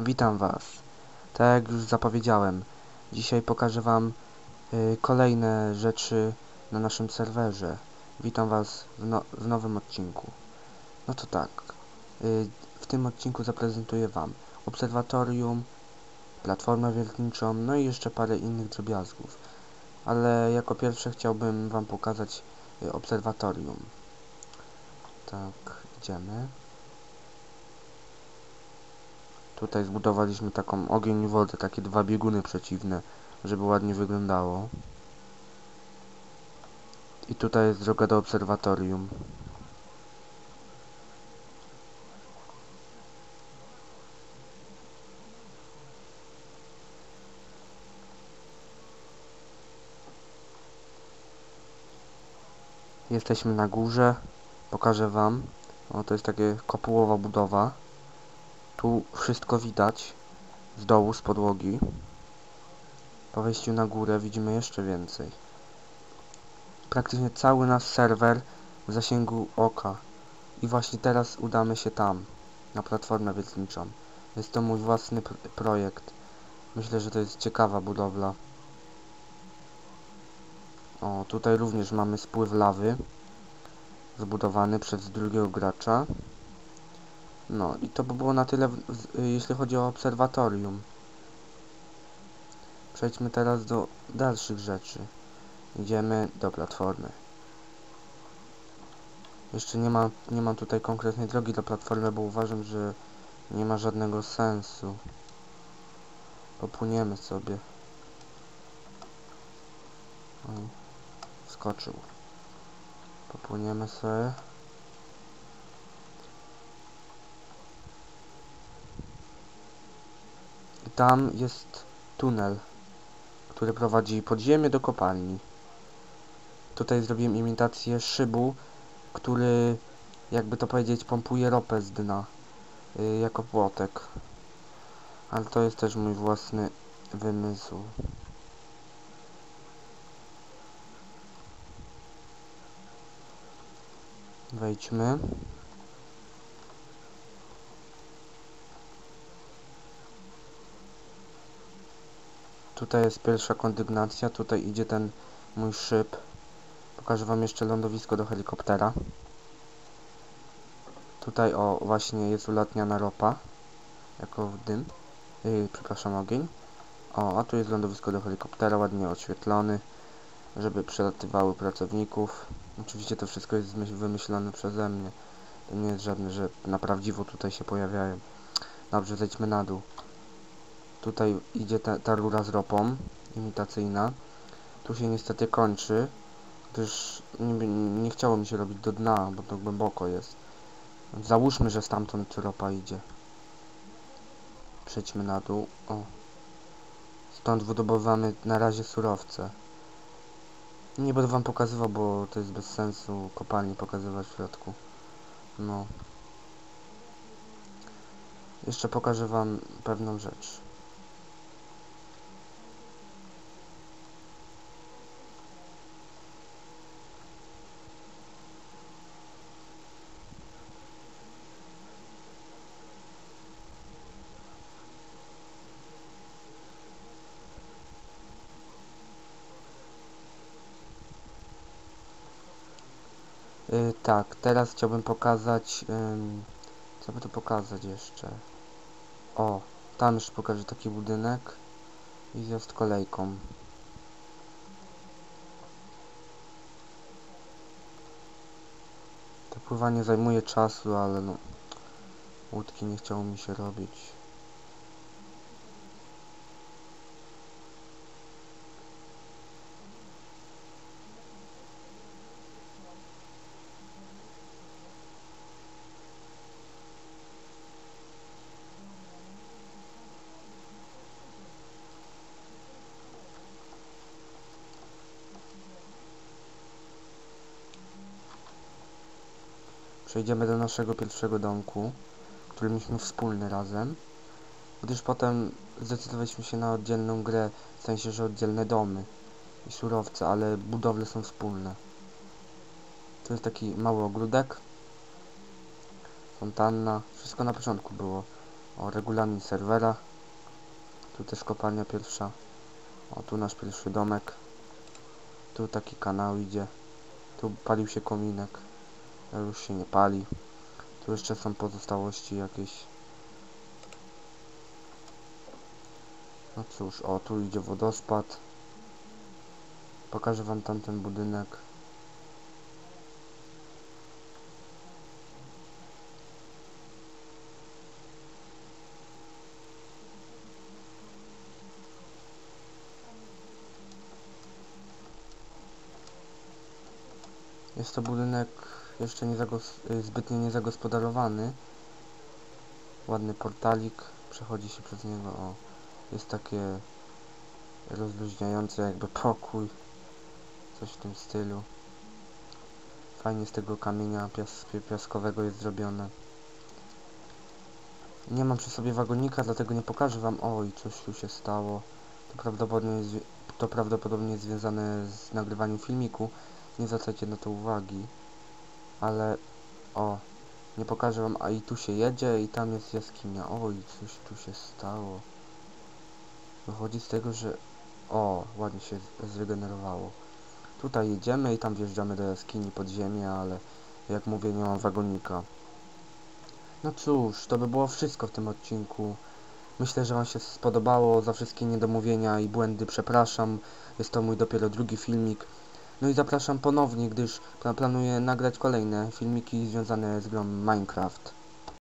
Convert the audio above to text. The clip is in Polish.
Witam Was. Tak jak już zapowiedziałem, dzisiaj pokażę Wam y, kolejne rzeczy na naszym serwerze. Witam Was w, no, w nowym odcinku. No to tak, y, w tym odcinku zaprezentuję Wam obserwatorium, platformę wiertniczą, no i jeszcze parę innych drobiazgów. Ale jako pierwsze chciałbym Wam pokazać y, obserwatorium. Tak, idziemy. Tutaj zbudowaliśmy taką ogień i wodę, takie dwa bieguny przeciwne, żeby ładnie wyglądało. I tutaj jest droga do obserwatorium. Jesteśmy na górze. Pokażę wam. O, to jest takie kopułowa budowa. Tu wszystko widać z dołu, z podłogi. Po wejściu na górę widzimy jeszcze więcej. Praktycznie cały nasz serwer w zasięgu oka. I właśnie teraz udamy się tam, na platformę wiertniczą. Jest to mój własny pr projekt. Myślę, że to jest ciekawa budowla. O, tutaj również mamy spływ lawy zbudowany przez drugiego gracza. No i to by było na tyle, jeśli chodzi o obserwatorium. Przejdźmy teraz do dalszych rzeczy. Idziemy do platformy. Jeszcze nie ma, nie mam tutaj konkretnej drogi do platformy, bo uważam, że nie ma żadnego sensu. Popłyniemy sobie. O, skoczył. Popłyniemy sobie. Tam jest tunel, który prowadzi pod ziemię do kopalni. Tutaj zrobiłem imitację szybu, który, jakby to powiedzieć, pompuje ropę z dna yy, jako płotek. Ale to jest też mój własny wymysł. Wejdźmy. Tutaj jest pierwsza kondygnacja, tutaj idzie ten mój szyb. Pokażę wam jeszcze lądowisko do helikoptera. Tutaj o właśnie jest ulatniana ropa. Jako dym. Yy, przepraszam, ogień. O, a tu jest lądowisko do helikoptera, ładnie oświetlony, żeby przelatywały pracowników. Oczywiście to wszystko jest wymyślone przeze mnie. To nie jest żadne, że na prawdziwo tutaj się pojawiają. Dobrze, zejdźmy na dół. Tutaj idzie ta, ta rura z ropą, imitacyjna. Tu się niestety kończy, gdyż nie, nie chciało mi się robić do dna, bo to głęboko jest. Załóżmy, że stamtąd ropa idzie. Przejdźmy na dół. O. Stąd wydobywamy na razie surowce. Nie będę wam pokazywał, bo to jest bez sensu kopalni pokazywać w środku. No. Jeszcze pokażę wam pewną rzecz. Yy, tak, teraz chciałbym pokazać, yy, co by tu pokazać jeszcze? O, tam już pokażę taki budynek i zjazd kolejką. To pływanie zajmuje czasu, ale no, łódki nie chciało mi się robić. Przejdziemy do naszego pierwszego domku, który mieliśmy wspólny razem. Gdyż potem zdecydowaliśmy się na oddzielną grę, w sensie, że oddzielne domy i surowce, ale budowle są wspólne. To jest taki mały ogródek, fontanna, wszystko na początku było. O, regulamin serwera. Tu też kopalnia pierwsza. O, tu nasz pierwszy domek. Tu taki kanał idzie. Tu palił się kominek. Już się nie pali. Tu jeszcze są pozostałości jakieś. No cóż, o tu idzie wodospad. Pokażę wam tamten budynek. Jest to budynek jeszcze nie y, zbytnio niezagospodarowany. Ładny portalik, przechodzi się przez niego. O, jest takie rozluźniające jakby pokój. Coś w tym stylu. Fajnie z tego kamienia pias pi- piaskowego jest zrobione. Nie mam przy sobie wagonika, dlatego nie pokażę wam. Oj, coś tu się stało. To prawdopodobnie jest, to prawdopodobnie jest związane z nagrywaniem filmiku. Nie zwracajcie na to uwagi. Ale o, nie pokażę wam, a i tu się jedzie i tam jest jaskinia. Oj, coś tu się stało. Wychodzi z tego, że o, ładnie się zregenerowało. Tutaj jedziemy i tam wjeżdżamy do jaskini pod ziemię, ale jak mówię, nie mam wagonika. No cóż, to by było wszystko w tym odcinku. Myślę, że Wam się spodobało. Za wszystkie niedomówienia i błędy przepraszam. Jest to mój dopiero drugi filmik. No i zapraszam ponownie, gdyż pla- planuję nagrać kolejne filmiki związane z grą Minecraft.